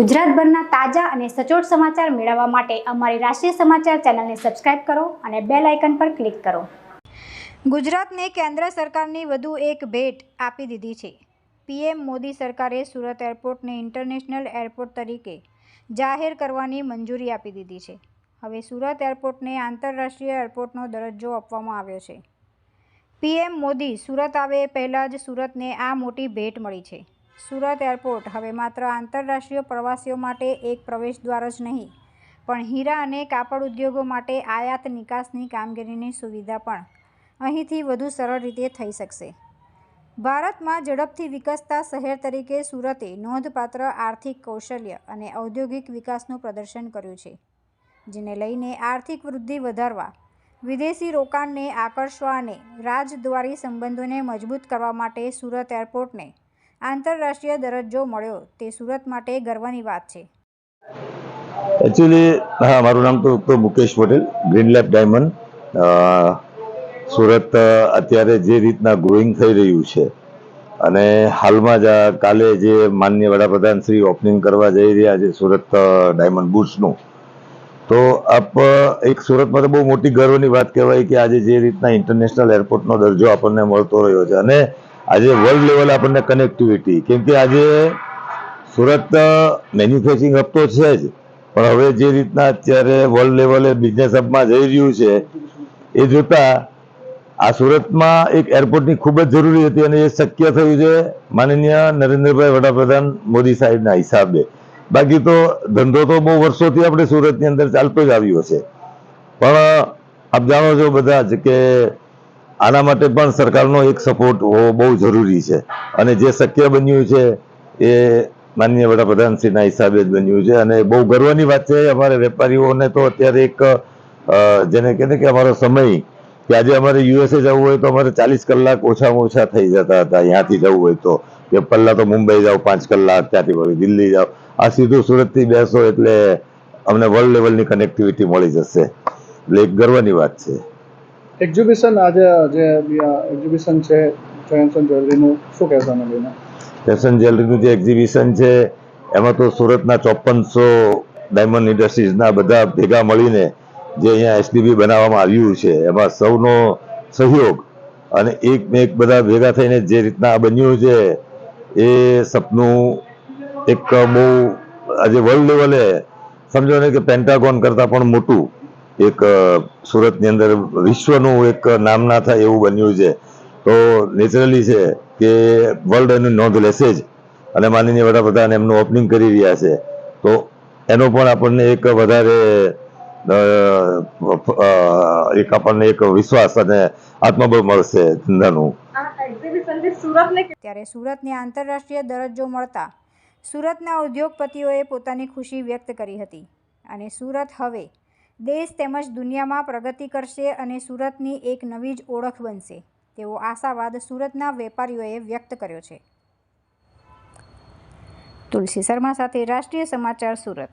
ગુજરાતભરના તાજા અને સચોટ સમાચાર મેળવવા માટે અમારી રાષ્ટ્રીય સમાચાર ચેનલને સબસ્ક્રાઇબ કરો અને બેલ આઇકન પર ક્લિક કરો. ગુજરાતને કેન્દ્ર સરકારની વધુ એક ભેટ આપી દીધી છે. પીએમ મોદી સરકારે સુરત એરપોર્ટને ઇન્ટરનેશનલ એરપોર્ટ તરીકે જાહેર કરવાની મંજૂરી આપી દીધી છે. હવે સુરત એરપોર્ટને આંતરરાષ્ટ્રીય એરપોર્ટનો દરજ્જો આપવામાં આવ્યો છે. પીએમ મોદી સુરત આવે પહેલાં જ સુરતને આ મોટી ભેટ મળી છે. સુરત એરપોર્ટ. હવે માત્ર આંતરરાષ્ટ્રીય પ્રવાસીઓ માટે એક પ્રવેશ દ્વાર જ નહીં, પણ હીરા અને કાપડ ઉદ્યોગો માટે આયાત નિકાસની કામગીરીની સુવિધા પણ અહીંથી વધુ સરળ રીતે થઈ શકશે. ભારતમાં ઝડપથી વિકસતા શહેર તરીકે સુરતે નોંધપાત્ર આર્થિક કૌશલ્ય અને ઔદ્યોગિક વિકાસનું પ્રદર્શન કર્યું છે, જેને લઈને આર્થિક વૃદ્ધિ વધારવા, વિદેશી રોકાણને આકર્ષવા અને રાજદ્વારી સંબંધોને મજબૂત કરવા માટે સુરત એરપોર્ટને આંતરરાષ્ટ્રીય દરજ્જો મળ્યો. તે સુરત માટે ગર્વની વાત છે. એકચ્યુઅલી હા, મારું નામ તો Mukesh Patel green lab diamond Surat અત્યારે જે રીતના ગ્રોઈંગ થઈ રહ્યું છે, અને હાલમાં જ કાલે જે માનનીય વડાપ્રધાન શ્રી ઓપનિંગ કરવા જઈ રહ્યા છે સુરત ડાયમંડ બુટ્સનું તો આપ એક સુરતમાં તો બહુ મોટી ગર્વની વાત કહેવાય કે આજે જે રીતના ઇન્ટરનેશનલ એરપોર્ટનો દરજ્જો આપણને મળતો રહ્યો છે. અને આજે વર્લ્ડ લેવલે આપણને કનેક્ટિવિટી કેમ કે આજે સુરત મેન્યુફેક્ચરિંગ હબ તો છે જ, પણ હવે જે રીતના અત્યારે વર્લ્ડ લેવલે બિઝનેસ હબમાં જઈ રહ્યું છે, એ જોતા આ સુરતમાં એક એરપોર્ટની ખૂબ જ જરૂરી હતી અને એ શક્ય થયું છે માનનીય નરેન્દ્રભાઈ વડાપ્રધાન મોદી સાહેબના હિસાબે. બાકી તો ધંધો તો બહુ વર્ષોથી આપણે સુરતની અંદર ચાલતો જ આવ્યો છે. પણ આપ જાણો છો બધા જ કે આના માટે પણ સરકારનો એક સપોર્ટ હોવો બહુ જરૂરી છે. અને જે શક્ય બન્યું છે એ માનનીય વડાપ્રધાનશ્રીના હિસાબે જ બન્યું છે. અને બહુ ગર્વની વાત છે, અમારે વેપારીઓને તો અત્યારે એક જેને કહે કે અમારો સમય કે આજે અમારે યુએસએ જવું હોય તો અમારે ચાલીસ કલાક ઓછામાં ઓછા થઈ જતા હતા. અહીંયાથી જવું હોય તો. કે પહેલાં તો મુંબઈ જાઓ, પાંચ કલાક, ત્યાંથી પછી દિલ્હી જાઓ. આ સીધું સુરતથી બેસો એટલે અમને વર્લ્ડ લેવલની કનેક્ટિવિટી મળી જશે. એટલે એક ગર્વની વાત છે. એક્ઝિબિશન આજે જે એક્ઝિબિશન છે જયંતન જ્વેલરીનું શું કહેશો આને લઈને જયસન જ્વેલરીનું જે એક્ઝિબિશન છે, એમાં તો સુરતના ચોપનસો ડાયમંડ ઇન્ડસ્ટ્રીઝના બધા ભેગા મળીને જે અહીંયા એસડીબી બનાવવામાં આવ્યું છે, એમાં સૌનો સહયોગ અને એક ને એક બધા ભેગા થઈને જે રીતના બન્યું છે, એ સપનું એક બહુ આજે વર્લ્ડ લેવલે સમજો ને કે પેન્ટાગોન કરતાં પણ મોટું એક સુરતની અંદર વિશ્વનું એક નામ ના થાય એવું બન્યું છે. તો નેચરલી છે કે વર્લ્ડ એની નોંધ લેશે જ. અને માનનીય વડાપ્રધાન એમનું ઓપનિંગ કરી રહ્યા છે. તો એનો પણ આપણને એક વધારે એક આપણને એક વિશ્વાસ અને આત્મબળ મળશે ધંધાનું. ત્યારે સુરતને આંતરરાષ્ટ્રીય દરજ્જો મળતા સુરતના ઉદ્યોગપતિઓએ પોતાની ખુશી વ્યક્ત કરી હતી. અને સુરત હવે દેશ તેમજ દુનિયામાં પ્રગતિ કરશે અને સુરતની એક નવી જ ઓળખ બનશે, તેવો આશાવાદ સુરતના વેપારીઓએ વ્યક્ત કર્યો છે. તુલસી શર્મા સાથે રાષ્ટ્રીય સમાચાર સુરત.